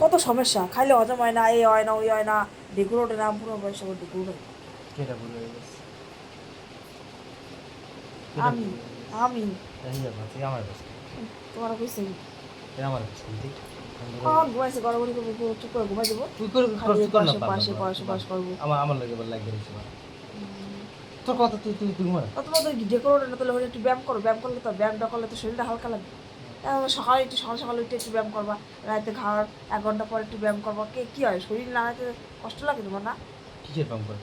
কত সমস্যা? খাইলে হজম হয় না এই হয় না ওই হয় না। ডেকুর ওঠে না পুরো বয়স আমার ডেকুর আমি আমি। আমার তোমার কইছি তুই আমার কখন ঘুমাইছে করব চুপ করে ঘুমাই দেবো। তুই করে খালি তুই কর না পাশে পাশে পাশে পাশে। করব আমার আমার লাগে লাগে তোর কথা তুই তুই তুই মারা তোমাদের ডেকুর ওঠে না তাহলে একটু ব্যায়াম করো ব্যায়াম করলে তো ব্যায়ামটা করলে তো শরীরটা হালকা লাগবে সকালে একটু সকাল সকালে উঠে একটু ব্যায়াম করবা রাতে খাওয়ার এক ঘণ্টা পর একটু ব্যায়াম করবা। কে কি হয়? শরীর হাতে কষ্ট লাগে তোমার না? কিসের পাম করে?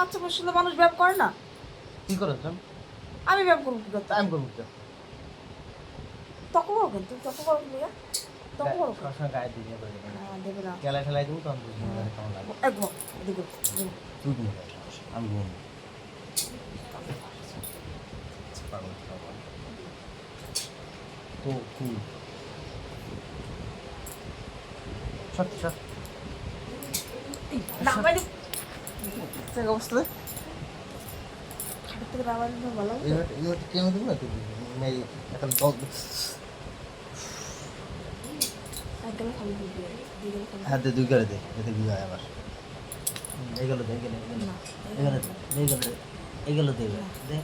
আচ্ছা তো মানুষ ব্যায়াম করে না? করছ না আমি ব্যায়াম করব কি করতে টাইম করব তখন করো কেন তখন করো কি করো কেন? সবসময় গায়ে দিয়ে দেবে হ্যাঁ, দেবে না। খেলা খেলাই দেবো তখন বুঝবি না কেমন লাগে। এক ঘুমাও, এদিকে ঘুমাও। তুই ঘুমে আমি ঘুম তো সত্যি সত্যি এই, না এক অবস্থা। ভালো। লাগবে। কেমন দেবো না তুই? মেয়ে গেলে খালি দুই করে দে এতে কি হয় আবার? এইগুলো দে এগুলো না, এগুলো দে এইগুলো দে দে দে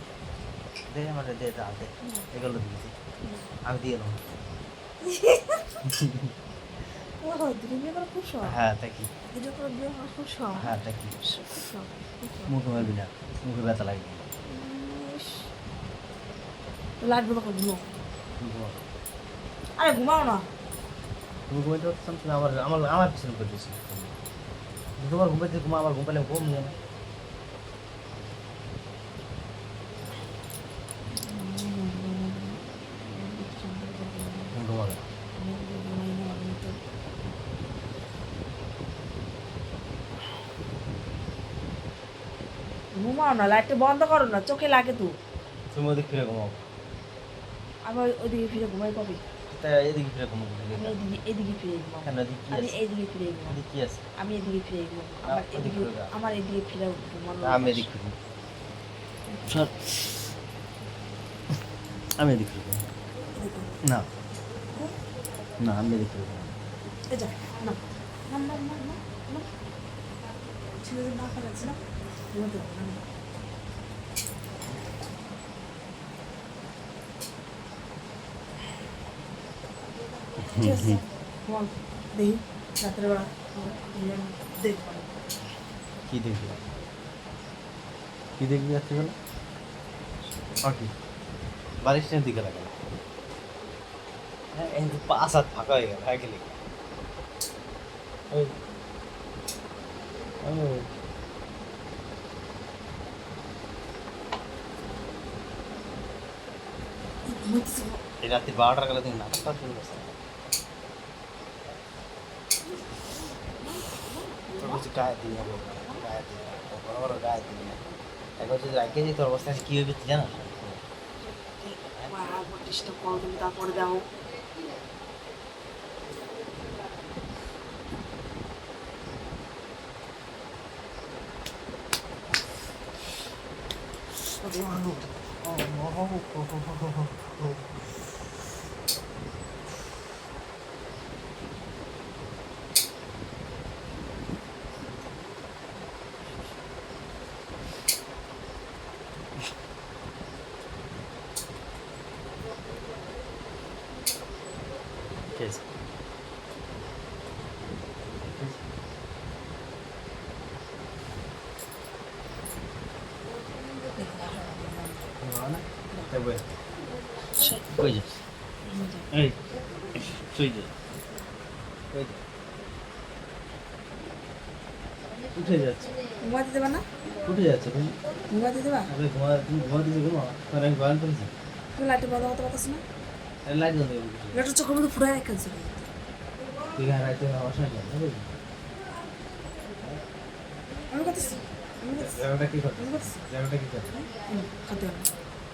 দে আমার দে দা দে এগুলো আমি দিয়ে বিয়ে করা খুব শখ। হ্যাঁ তা কি। হ্যাঁ তা কি? মুখে মারবি না মুখে ব্যথা লাগবে। আরে ঘুমাও না। তুমি ঘুমাইতে পারছ না তুমি আমার আমার আমার পিছনে করে দিয়েছি তোমার ঘুমাইতে ঘুমা আমার ঘুম পেলে ঘুম নিয়ে না ঘুমাও না লাইটটা বন্ধ করো না চোখে লাগে তো। তুমি ওদিক ফিরে ঘুমাও। আবার ওইদিকে ফিরে ঘুমাই পাবি তাই এদিকে ফিরে ঘুমাও আমি এদিকে এদিকে ফিরে ঘুমাবো কেন এদিকে কি আমি আছে? এদিকে ফিরে ঘুমাবো এদিকে কি আছে? আমি এদিকে ফিরে ঘুমাবো আমার এদিকে। আমার এদিকে ফিরে ঘুমানো আমি এদিক ফিরে সর আমি এদিক ফিরে। না। না আমি এদিক ফিরে ঘুমাবো। এই যা না। না না না না না। ছেলেদের না না। হবে না, না। কি দেখবি কি দেখবি যাচ্ছে বলে আর কি বারিশ দিকে লাগালো হ্যাঁ এই যে পাঁচ হাত ফাঁকা হয়ে গেল হ্যাঁ গেলে ওই ওই ঘুমাইতেছে এই রাত্রি বারোটার গেলে তুমি নাটকটা শুরু করছো কিছু গায়ে দিই না বাবা, গায়ে দিই না বড় বড় গায়ে দিই না একবার যদি রাখে দিই তোর অবস্থা কি হবে তুই জানো ডিস্টার্ব করো তুমি তারপরে দাও আছে কই যাস? এই তুই যা। কই যা? উঠে যাচ্ছে ঘুমাতে দেবে না? উঠে যাচ্ছে তুমি ঘুমাতে দেবা? আরে ঘুমা তুমি ঘুমাতে ঘুমা। তোর আমি গান করেছি তুমি লাইটে বন্ধ করতে পারতেছ না? লাইট জ্বলতে লাইটের চোখের মধ্যে ফুরাই রেখেছে তুই গান রাইতে আমার সঙ্গে যাবে আমি করতেছি। আমি জায়গাটা কি করতেছি। জায়গাটা কি করতে হুম,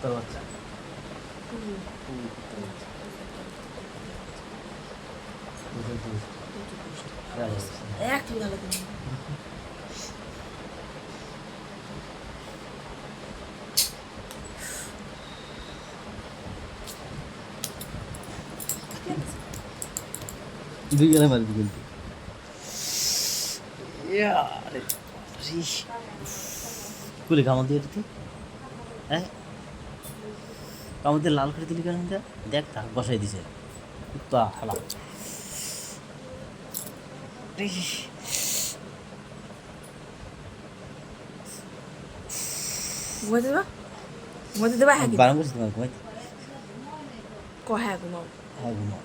কুত্তার বাচ্চা। এক ভালো দুই গেলে মারবি কিন্তু। কুলে কামড় দিয়ে তুই হ্যাঁ? দিয়ে লাল করে দিলি কেন? দেখ তা বসাই দিছে। কুত্তা হালা দেবা? ঘুমাইতে দেবা? হ্যাঁ বারণ করছি তোমার ঘুমাইতে ক হ্যাঁ ঘুমাও। হ্যাঁ ঘুমাও।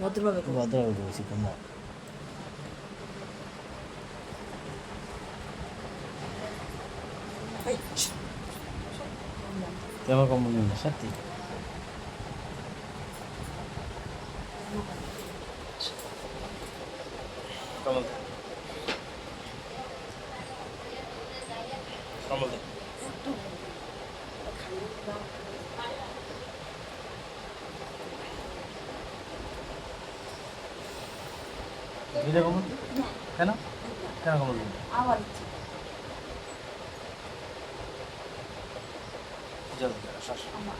ভদ্রভাবে ঘুমাও। ভদ্রভাবে বলছি ঘুমাও। এই, তুই আমার কম্বল নিবি কম্বল দে কেন কেন কম্বল দিবি আবার। জলদি আমার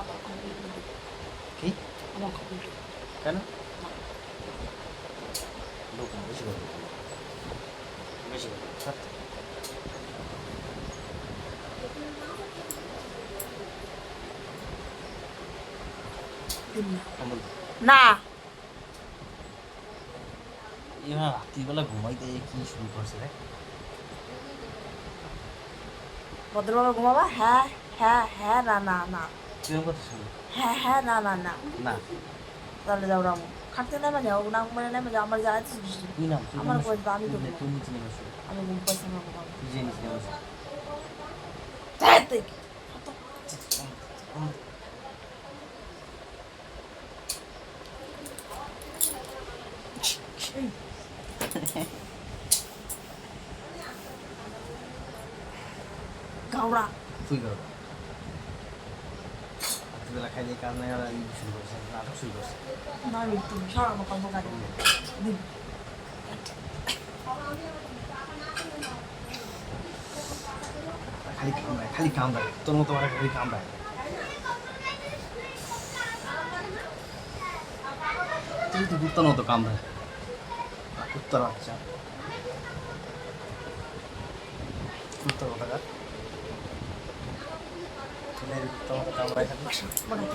আমার কমপ্লিট কি আমার কেন না। এবার রাত্রিবেলা ঘুমাইতে কি শুরু করছে রে? ভদ্রভাবে ঘুমাবা? হ্যাঁ হ্যাঁ হ্যাঁ না না না। হ্যাঁ হ্যাঁ না না না। না। তাহলে যাও রামু। খাটতে নেমে যাও না মানে নেমে যাও আমার জানাইতে তুই না আমার বয়স আমি তো আমি ঘুম পাইছি না ঘুমাবো তুই যে নিচে নেমে শো। তুই। গাওড়া তুই কর। রাত্রিবেলা খাইলে কাজ নাই আর শুরু করছে নাটক শুরু করছে। না আমি তুমি সরানো কর্ম কাটে খালি কামড়ায় খালি কামড়ায় তোর মতো আমার খালি কামড়ায় তুই তো কুত্তার মতো কামড়ায় উত্তর হচ্ছে উত্তর কোথাকার তোমাকে